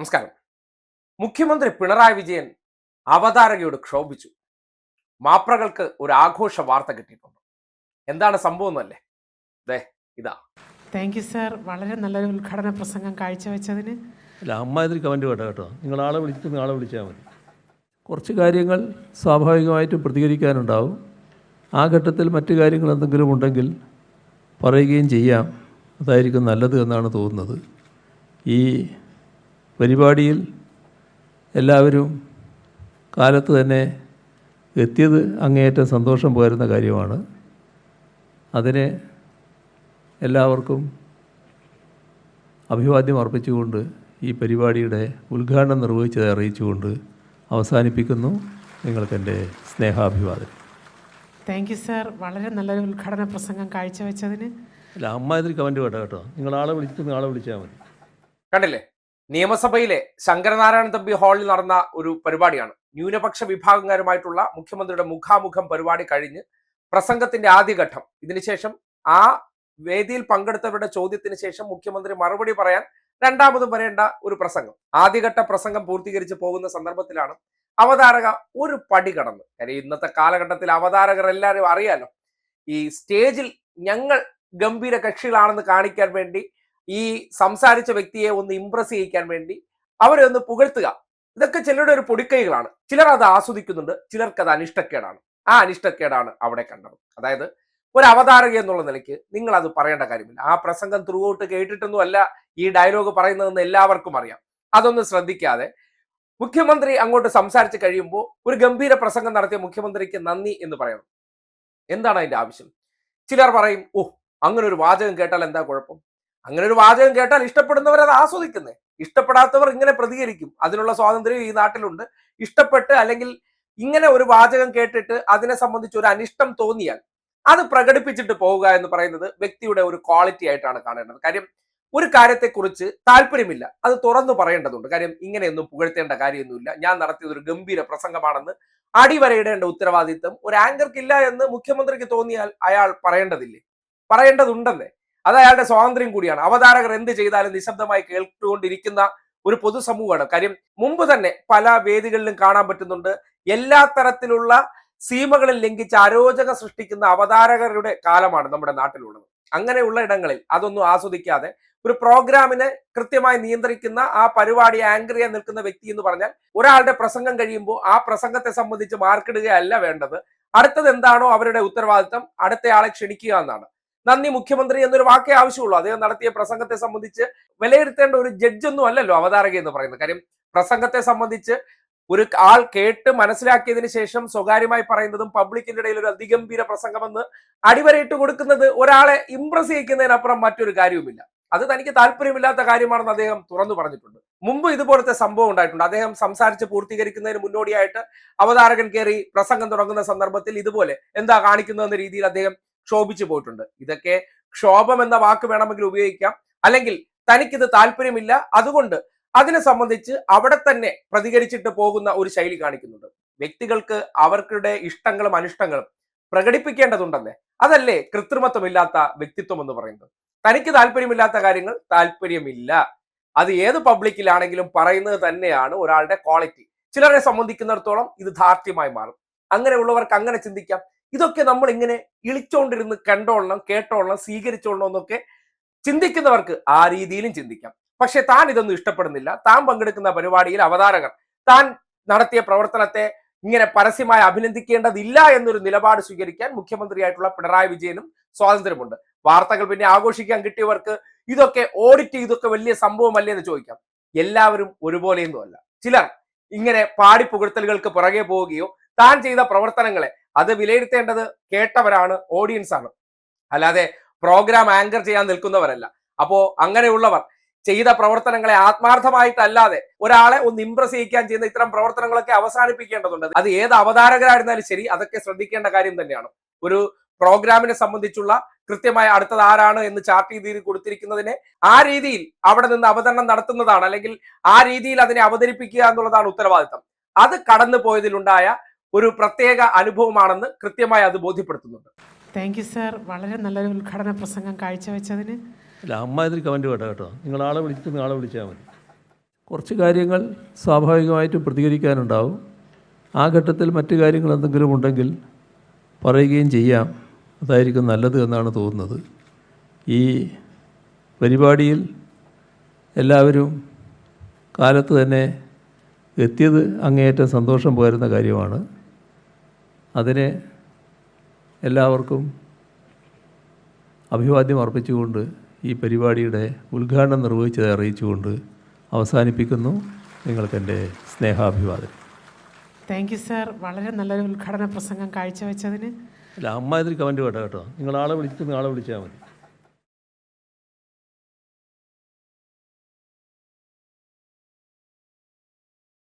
നമസ്കാരം. മുഖ്യമന്ത്രി പിണറായി വിജയൻ അവതാരകയോട് ക്ഷോഭിച്ചു. മാപ്രകൾക്ക് ഒരു ആഘോഷ വാർത്ത കിട്ടിയിട്ടുണ്ട്. എന്താണ് സംഭവം എന്നല്ലേ? ദേ ഇതാ. താങ്ക് യു സാർ വളരെ നല്ലൊരു ഉദ്ഘാടന പ്രസംഗം കാഴ്ചവെച്ചതിന്. അല്ല അമ്മാതിരി കമന്റ് വേണ്ട കേട്ടോ. നിങ്ങൾ ആളെ വിളിച്ചിട്ട് ആളെ വിളിച്ചാൽ മതി. കുറച്ച് കാര്യങ്ങൾ സ്വാഭാവികമായിട്ടും പ്രതികരിക്കാനുണ്ടാവും. ആ ഘട്ടത്തിൽ മറ്റു കാര്യങ്ങൾ എന്തെങ്കിലും ഉണ്ടെങ്കിൽ പറയുകയും ചെയ്യാം. അതായിരിക്കും നല്ലത് എന്നാണ് തോന്നുന്നത്. ഈ പരിപാടിയിൽ എല്ലാവരും കാലത്ത് തന്നെ എത്തിയത് അങ്ങേയറ്റം സന്തോഷം പകരുന്ന കാര്യമാണ്. അതിന് എല്ലാവർക്കും അഭിവാദ്യം അർപ്പിച്ചുകൊണ്ട് ഈ പരിപാടിയുടെ ഉദ്ഘാടനം നിർവഹിച്ചത് അറിയിച്ചുകൊണ്ട് അവസാനിപ്പിക്കുന്നു. നിങ്ങൾക്കെന്റെ സ്നേഹാഭിവാദം താങ്ക് യു സാർ വളരെ നല്ലൊരു ഉദ്ഘാടന പ്രസംഗം കാഴ്ചവെച്ചതിന്. അല്ല അമ്മാതിരി കമന്റ് വേണ്ട കേട്ടോ. നിങ്ങൾ ആളെ വിളിച്ചിട്ട് ആളെ വിളിച്ചാൽ മതി. കണ്ടില്ലേ? നിയമസഭയിലെ ശങ്കരനാരായണ തമ്പി ഹാളിൽ നടന്ന ഒരു പരിപാടിയാണ്. ന്യൂനപക്ഷ വിഭാഗക്കാരുമായിട്ടുള്ള മുഖ്യമന്ത്രിയുടെ മുഖാമുഖം പരിപാടി കഴിഞ്ഞ് പ്രസംഗത്തിന്റെ ആദ്യഘട്ടം. ഇതിനുശേഷം ആ വേദിയിൽ പങ്കെടുത്തവരുടെ ചോദ്യത്തിന് ശേഷം മുഖ്യമന്ത്രി മറുപടി പറയാൻ രണ്ടാമതും വരേണ്ട ഒരു പ്രസംഗം. ആദ്യഘട്ട പ്രസംഗം പൂർത്തീകരിച്ച് പോകുന്ന സന്ദർഭത്തിലാണ് അവതാരക ഒരു പടി കടന്നു. കാര്യം ഇന്നത്തെ കാലഘട്ടത്തിൽ അവതാരകർ എല്ലാവരും അറിയാലോ ഈ സ്റ്റേജിൽ ഞങ്ങൾ ഗംഭീര കക്ഷികളാണെന്ന് കാണിക്കാൻ വേണ്ടി ഈ സംസാരിച്ച വ്യക്തിയെ ഒന്ന് ഇംപ്രസ് ചെയ്യിക്കാൻ വേണ്ടി അവരെ ഒന്ന് പുകഴ്ത്തുക. ഇതൊക്കെ ചിലരുടെ ഒരു പൊടിക്കൈകളാണ്. ചിലർ അത് ആസ്വദിക്കുന്നുണ്ട്. ചിലർക്ക് അത് അനിഷ്ടക്കേടാണ്. ആ അനിഷ്ടക്കേടാണ് അവിടെ കണ്ടത്. അതായത് ഒരു അവതാരക എന്നുള്ള നിലയ്ക്ക് നിങ്ങൾ അത് പറയേണ്ട കാര്യമില്ല. ആ പ്രസംഗം ത്രൂ ഔട്ട് കേട്ടിട്ടൊന്നും അല്ല ഈ ഡയലോഗ് പറയുന്നതെന്ന് എല്ലാവർക്കും അറിയാം. അതൊന്നും ശ്രദ്ധിക്കാതെ മുഖ്യമന്ത്രി അങ്ങോട്ട് സംസാരിച്ച് കഴിയുമ്പോൾ ഒരു ഗംഭീര പ്രസംഗം നടത്തിയ മുഖ്യമന്ത്രിക്ക് നന്ദി എന്ന് പറയണം. എന്താണ് അതിന്റെ ആവശ്യം? ചിലർ പറയും ഓ അങ്ങനെ ഒരു വാചകം കേട്ടാൽ എന്താ കുഴപ്പം? അങ്ങനെ ഒരു വാചകം കേട്ടാൽ ഇഷ്ടപ്പെടുന്നവർ അത് ആസ്വദിക്കുന്നേ. ഇഷ്ടപ്പെടാത്തവർ ഇങ്ങനെ പ്രതികരിക്കും. അതിനുള്ള സ്വാതന്ത്ര്യം ഈ നാട്ടിലുണ്ട്. ഇഷ്ടപ്പെട്ട് അല്ലെങ്കിൽ ഇങ്ങനെ ഒരു വാചകം കേട്ടിട്ട് അതിനെ സംബന്ധിച്ച് ഒരു അനിഷ്ടം തോന്നിയാൽ അത് പ്രകടിപ്പിച്ചിട്ട് പോവുക എന്ന് പറയുന്നത് വ്യക്തിയുടെ ഒരു ക്വാളിറ്റി ആയിട്ടാണ് കാണേണ്ടത്. കാര്യം ഒരു കാര്യത്തെക്കുറിച്ച് താല്പര്യമില്ല. അത് തുറന്നു പറയേണ്ടതുണ്ട്. കാര്യം ഇങ്ങനെയൊന്നും പുകഴ്ത്തേണ്ട കാര്യമൊന്നുമില്ല. ഞാൻ നടത്തിയത് ഒരു ഗംഭീര പ്രസംഗമാണെന്ന് അടിവരയിടേണ്ട ഉത്തരവാദിത്തം ഒരു ആങ്കർക്കില്ല എന്ന് മുഖ്യമന്ത്രിക്ക് തോന്നിയാൽ അയാൾ പറയേണ്ടതില്ലേ? പറയേണ്ടതുണ്ടെന്നേ. അത് അയാളുടെ സ്വാതന്ത്ര്യം കൂടിയാണ്. അവതാരകർ എന്ത് ചെയ്താലും നിശബ്ദമായി കേട്ടുകൊണ്ടിരിക്കുന്ന ഒരു പൊതുസമൂഹമാണ്. കാര്യം മുമ്പ് തന്നെ പല വേദികളിലും കാണാൻ പറ്റുന്നുണ്ട്. എല്ലാ തരത്തിലുള്ള സീമകളിൽ ലംഘിച്ച് അരോചക സൃഷ്ടിക്കുന്ന അവതാരകരുടെ കാലമാണ് നമ്മുടെ നാട്ടിലുള്ളത്. അങ്ങനെയുള്ള ഇടങ്ങളിൽ അതൊന്നും ആസ്വദിക്കാതെ ഒരു പ്രോഗ്രാമിനെ കൃത്യമായി നിയന്ത്രിക്കുന്ന ആ പരിപാടി ആങ്കർ ചെയ്യാൻ നിൽക്കുന്ന വ്യക്തി എന്ന് പറഞ്ഞാൽ ഒരാളുടെ പ്രസംഗം കഴിയുമ്പോൾ ആ പ്രസംഗത്തെ സംബന്ധിച്ച് മാർക്കിടുകയല്ല വേണ്ടത്. അടുത്തത് എന്താണോ അവരുടെ ഉത്തരവാദിത്തം. അടുത്തയാളെ ക്ഷണിക്കുക എന്നാണ്. നന്ദി മുഖ്യമന്ത്രി എന്നൊരു വാക്കേ ആവശ്യമുള്ളൂ. അദ്ദേഹം നടത്തിയ പ്രസംഗത്തെ സംബന്ധിച്ച് വിലയിരുത്തേണ്ട ഒരു ജഡ്ജ് ഒന്നും അല്ലല്ലോ അവതാരക എന്ന് പറയുന്നത്. കാര്യം പ്രസംഗത്തെ സംബന്ധിച്ച് ഒരു ആൾ കേട്ട് മനസ്സിലാക്കിയതിന് ശേഷം സ്വകാര്യമായി പറയുന്നതും പബ്ലിക്കിന്റെ ഇടയിൽ ഒരു അതിഗംഭീര പ്രസംഗമെന്ന് അടിവരയിട്ട് കൊടുക്കുന്നത് ഒരാളെ ഇംപ്രസ് ചെയ്യിക്കുന്നതിനപ്പുറം മറ്റൊരു കാര്യവുമില്ല. അത് തനിക്ക് താല്പര്യമില്ലാത്ത കാര്യമാണെന്ന് അദ്ദേഹം തുറന്നു പറഞ്ഞിട്ടുണ്ട്. മുമ്പ് ഇതുപോലത്തെ സംഭവം ഉണ്ടായിട്ടുണ്ട്. അദ്ദേഹം സംസാരിച്ച് പൂർത്തീകരിക്കുന്നതിന് മുന്നോടിയായിട്ട് അവതാരകൻ കയറി പ്രസംഗം തുടങ്ങുന്ന സന്ദർഭത്തിൽ ഇതുപോലെ എന്താ കാണിക്കുന്നതെന്ന രീതിയിൽ അദ്ദേഹം ക്ഷോഭിച്ചു പോയിട്ടുണ്ട്. ഇതൊക്കെ ക്ഷോഭം എന്ന വാക്ക് വേണമെങ്കിൽ ഉപയോഗിക്കാം. അല്ലെങ്കിൽ തനിക്കിത് താല്പര്യമില്ല. അതുകൊണ്ട് അതിനെ സംബന്ധിച്ച് അവിടെ തന്നെ പ്രതികരിച്ചിട്ട് പോകുന്ന ഒരു ശൈലി കാണിക്കുന്നുണ്ട്. വ്യക്തികൾക്ക് അവർക്കുടെ ഇഷ്ടങ്ങളും അനിഷ്ടങ്ങളും പ്രകടിപ്പിക്കേണ്ടതുണ്ടെന്നേ അതല്ലേ കൃത്രിമത്വമില്ലാത്ത വ്യക്തിത്വം എന്ന് പറയുന്നത്? തനിക്ക് താല്പര്യമില്ലാത്ത കാര്യങ്ങൾ താല്പര്യമില്ല. അത് ഏത് പബ്ലിക്കിലാണെങ്കിലും പറയുന്നത് തന്നെയാണ് ഒരാളുടെ ക്വാളിറ്റി. ചിലരെ സംബന്ധിക്കുന്നിടത്തോളം ഇത് ധാർഷ്ട്യമായി മാറും. അങ്ങനെയുള്ളവർക്ക് അങ്ങനെ ചിന്തിക്കാം. ഇതൊക്കെ നമ്മൾ ഇങ്ങനെ ഇളിച്ചോണ്ടിരുന്ന് കണ്ടോളണം കേട്ടോളണം സ്വീകരിച്ചോളണം എന്നൊക്കെ ചിന്തിക്കുന്നവർക്ക് ആ രീതിയിലും ചിന്തിക്കാം. പക്ഷെ താൻ ഇതൊന്നും ഇഷ്ടപ്പെടുന്നില്ല. താൻ പങ്കെടുക്കുന്ന പരിപാടിയിൽ അവതാരകർ താൻ നടത്തിയ പ്രവർത്തനത്തെ ഇങ്ങനെ പരസ്യമായി അഭിനന്ദിക്കേണ്ടതില്ല എന്നൊരു നിലപാട് സ്വീകരിക്കാൻ മുഖ്യമന്ത്രിയായിട്ടുള്ള പിണറായി വിജയനും സ്വാതന്ത്ര്യമുണ്ട്. വാർത്തകൾ പിന്നെ ആഘോഷിക്കാൻ കിട്ടിയവർക്ക് ഇതൊക്കെ ഓഡിറ്റ് ഇതൊക്കെ വലിയ സംഭവമല്ലേ എന്ന് ചോദിക്കാം. എല്ലാവരും ഒരുപോലെയൊന്നും അല്ല ചിലർ ഇങ്ങനെ പാടി പുകഴ്ത്തലുകൾക്ക് പുറകെ പോവുകയോ താൻ ചെയ്ത പ്രവർത്തനങ്ങളെ അത് വിലയിരുത്തേണ്ടത് കേട്ടവരാണ് ഓഡിയൻസ് ആണ്. അല്ലാതെ പ്രോഗ്രാം ആങ്കർ ചെയ്യാൻ നിൽക്കുന്നവരല്ല. അപ്പോ അങ്ങനെയുള്ളവർ ചെയ്ത പ്രവർത്തനങ്ങളെ ആത്മാർത്ഥമായിട്ടല്ലാതെ ഒരാളെ ഒന്ന് ഇംപ്രസ് ചെയ്യിക്കാൻ ചെയ്യുന്ന ഇത്തരം പ്രവർത്തനങ്ങളൊക്കെ അവസാനിപ്പിക്കേണ്ടതുണ്ട്. അത് ഏത് അവതാരകരായിരുന്നാലും ശരി അതൊക്കെ ശ്രദ്ധിക്കേണ്ട കാര്യം തന്നെയാണ്. ഒരു പ്രോഗ്രാമിനെ സംബന്ധിച്ചുള്ള കൃത്യമായ അടുത്തത് ആരാണ് എന്ന് ചാർട്ട് ചെയ്ത് കൊടുത്തിരിക്കുന്നതിനെ ആ രീതിയിൽ അവിടെ നിന്ന് അവതരണം നടത്തുന്നതാണ് അല്ലെങ്കിൽ ആ രീതിയിൽ അതിനെ അവതരിപ്പിക്കുക എന്നുള്ളതാണ് ഉത്തരവാദിത്തം. അത് കടന്നു പോയതിലുണ്ടായ ഒരു പ്രത്യേക അനുഭവമാണെന്ന് കൃത്യമായി അത് ബോധ്യപ്പെടുത്തുന്നുണ്ട്. താങ്ക് യു സാർ വളരെ നല്ലൊരു ഉദ്ഘാടന പ്രസംഗം കാഴ്ചവെച്ചതിന്. അല്ല അമ്മ ഇതിൽ കമന്റ് വേണ്ട കേട്ടോ. നിങ്ങൾ ആളെ വിളിച്ചിട്ട് ആളെ വിളിച്ചാൽ മതി. കുറച്ച് കാര്യങ്ങൾ സ്വാഭാവികമായിട്ടും പ്രതികരിക്കാനുണ്ടാവും. ആ ഘട്ടത്തിൽ മറ്റു കാര്യങ്ങൾ എന്തെങ്കിലും ഉണ്ടെങ്കിൽ പറയുകയും ചെയ്യാം. അതായിരിക്കും നല്ലത് എന്നാണ് തോന്നുന്നത്. ഈ പരിപാടിയിൽ എല്ലാവരും കാലത്ത് തന്നെ എത്തിയത് അങ്ങേയറ്റം സന്തോഷം പകരുന്ന കാര്യമാണ്. അതിന് എല്ലാവർക്കും അഭിവാദ്യം അർപ്പിച്ചുകൊണ്ട് ഈ പരിപാടിയുടെ ഉദ്ഘാടനം നിർവഹിച്ചത് അറിയിച്ചുകൊണ്ട് അവസാനിപ്പിക്കുന്നു നിങ്ങൾക്കെന്റെ സ്നേഹാഭിവാദം താങ്ക് യു സാർ വളരെ നല്ലൊരു ഉദ്ഘാടന പ്രസംഗം കാഴ്ചവെച്ചതിന്. അല്ല അമ്മാതിരി കമന്റ് കേട്ടോ കേട്ടോ. നിങ്ങൾ ആളെ വിളിച്ചിട്ട് ആളെ വിളിച്ചാൽ മതി.